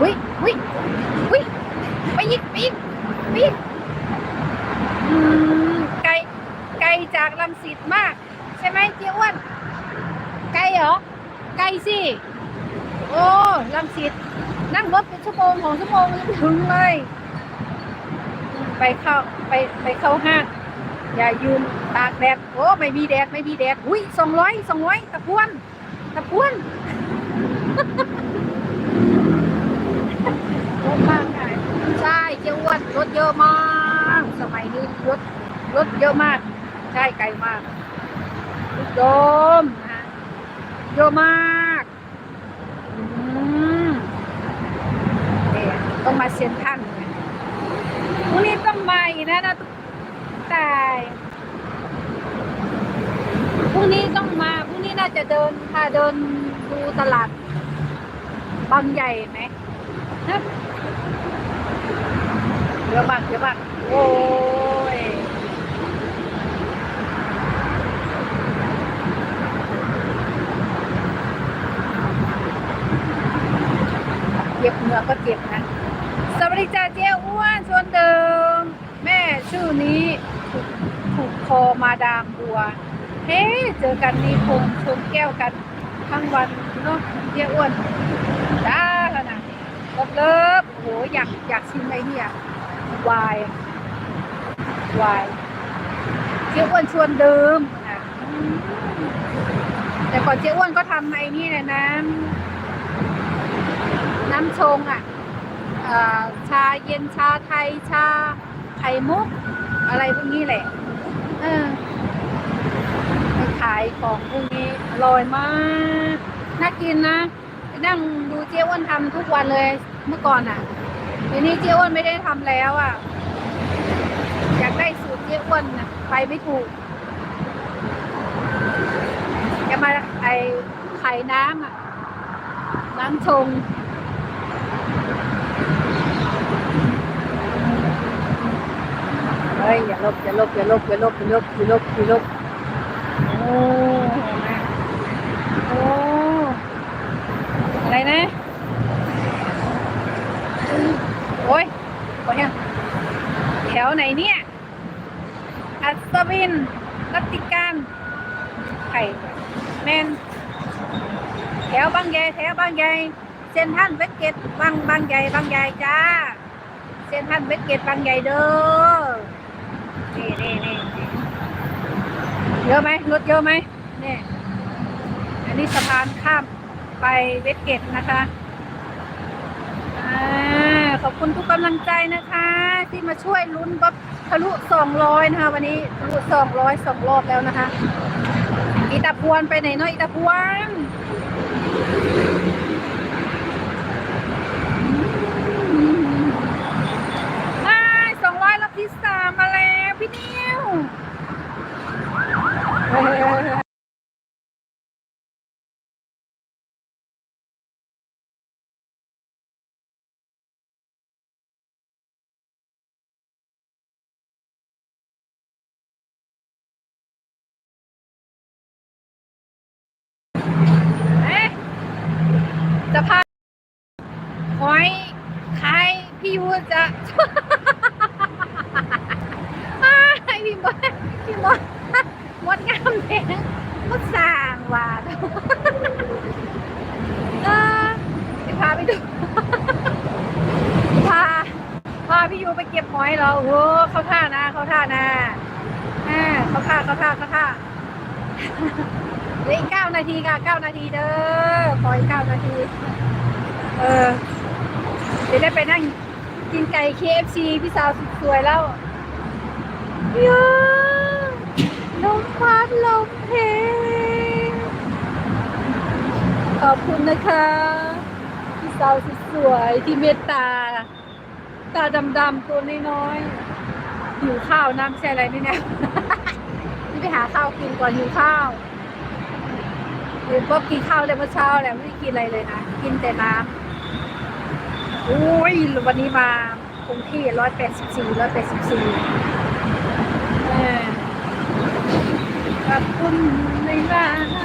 อุ้ยอุ้ยอุ้ยไปอีกไปอีกไปอีกไกลไกลจากลังสิตมาก ใช่ไหมเจ๊อ้วนไกลเหรอไกลสิโอ้ลังสิตนั่งรถเป็นชั่วโมงของชั่วโมงยังถึงเลยไปเข้าไปไปเข้าห้างอย่ายืนตากแดดโอ้ไม่มีแดดไม่มีแดดอุ้ยสองร้อยสองร้อยตะพวนตะพวน รถมากใช่ใช่ เจ้าอ้วนรถเยอะมาก สมัยนี้รถรถเยอะมาก ใช่ไกลมากลูกโดมนะฮะเยอะมากอืมเนี่ยต้องมาเซ็นทรันเนี่ยพรุ่งนี้ต้องมาอีกนะนะตายพรุ่งนี้ต้องมาพรุ่งนี้น่าจะเดินพาเดินดูตลาดบางใหญ่ไหมนะ เยอะมากเยอะมากโอ้ยเจ็บเหนือก็เจ็บนะสวัสดีจ้าเจ้อ้วนชวนเดิม แม่ชื่อนี้ถูกถูกคอมาดามบัว เฮ้เจอกันนี่คงชนแก้วกันทั้งวันเนาะเจ้อ้วนจ้าขนาดกบเลิฟโอ้โหอยากอยากชิมไอเนี่ย วายวายเจ้อ้วนชวนเดิมนะแต่ก่อนเจ้อ้วนก็ทำไอ้นี่นะน้ำน้ำชงอะอ่อชาเย็นชาไทยชาไข่มุก อะไรพวกนี้แหละ เออขายของพวกนี้อร่อยมากน่ากินนะนั่งดูเจ้อ้วนทำทุกวันเลยเมื่อก่อนอะ เดี๋ยวนี้เจ้อ้วนไม่ได้ทำแล้วอะ อยากได้สูตรเจ๊อ้วนนะไปไม่ถูกจะมาไอไข่น้ำอะ น้ำชงเฮ้ยอย่าลบอย่าลบอย่าลบอย่าลบอย่าลบอย่าลบอย่าลบโอ้โอ้อะไรนะ โอ้ยโอ้ยแถวไหนเนี่ย อั ศวินรัตติการไข่แมนแถวบางใหญ่แถวบางใหญ่เซนทรันเวสเกตบางบางใหญ่บางใหญ่จ้าเซนทรันเวสเกตบางใหญ่เด้อนี่นี่นี่นี่เยอะไหมรถเยอะไหมนี่อันนี้สะพานข้ามไปเวสเกตนะคะอ่า ขอบคุณทุกกำลังใจนะคะ ที่มาช่วยลุ้นบับทะลุสองร้อยนะคะ วันนี้ทะลุสองร้อยสองรอบแล้วนะคะ อีตาพวนไปไหนเนาะอีตาพวนสองร้อยรอบที่สามมาแล้วพี่นิวเฮ้ยเอ๊ะจะพาหอยใครพี่ยูจะ อ้าย พี่บอยพี่บอยมดงามแดงมดสร้างว่าเออพาไปดูพาพาพี่ยูไปเก็บหอยเหรอโอ้เขาท่านะเขาท่านะอ่าเขาท่าเขาท่าเขาท่าเหลืออีกเก้านาทีค่ะเก้านาทีเด้อขออีกเก้านาที เออเดี๋ยวได้ไปนั่งกินไก่ KFC พี่สาวสุดสวยแล้วเยอะ ลมพัดลมเพลงขอบคุณนะคะพี่สาวสวยที่เมตตา ตาดำๆตัวน้อยๆหิวข้าวน้ำใช่อะไรนี่เนี่ยนี่ไปหาข้าวกินก่อนหิวข้าวเดี๋ยวป๊อบกินข้าวเลยเมื่อเช้าแหละไม่ได้กินอะไรเลยนะกินแต่น้ำโอ้ยวันนี้มาคงที่ร้อยแปดสิบสี่ร้อยแปดสิบสี่ கப்பும் நினைவானா